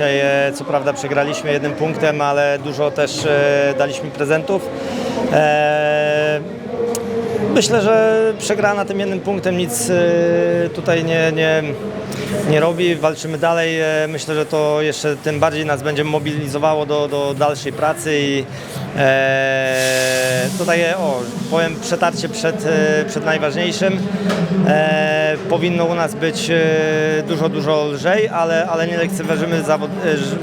Dzisiaj e, co prawda przegraliśmy jednym punktem, ale dużo też e, daliśmy prezentów. E, Myślę, że przegrana tym jednym punktem nic tutaj nie, nie, nie robi. Walczymy dalej. Myślę, że to jeszcze tym bardziej nas będzie mobilizowało do, do dalszej pracy i e, tutaj e, o, powiem przetarcie przed, e, przed najważniejszym. E, powinno u nas być e, dużo, dużo lżej, ale, ale nie lekceważymy zawod,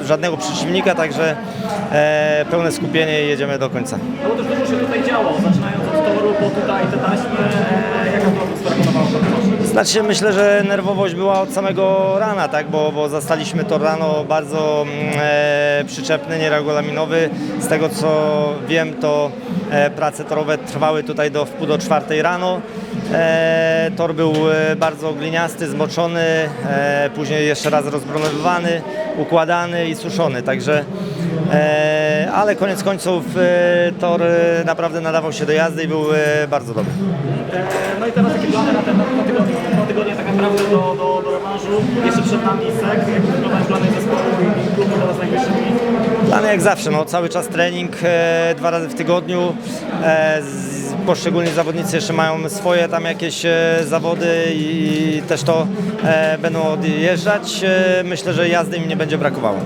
e, żadnego przeciwnika, także e, pełne skupienie i jedziemy do końca. No bo też dużo się tutaj działo, zaczynając od toru, po tutaj te taśmy, Znaczy myślę, że nerwowość była od samego rana, tak? bo, bo zastaliśmy to rano bardzo mm, e, przyczepny, nieregulaminowy. Z tego co wiem, to e, prace torowe trwały tutaj do wpół do czwartej rano. E, tor był e, bardzo gliniasty, zmoczony, e, później jeszcze raz rozbronowywany, układany i suszony, także e, ale koniec końców e, tor e, naprawdę nadawał się do jazdy i był e, bardzo dobry. No i teraz jakie plany na ten dwa tygodnie, tygodnie tak naprawdę do, do, do rewanżu. Jeszcze przed nami SEK, jak wyglądają plany zespołu i klubu teraz najbliższymi. Plany jak zawsze, no, cały czas trening e, dwa razy w tygodniu. E, z, poszczególni zawodnicy jeszcze mają swoje tam jakieś e, zawody i też to e, będą odjeżdżać. E, myślę, że jazdy im nie będzie brakowało.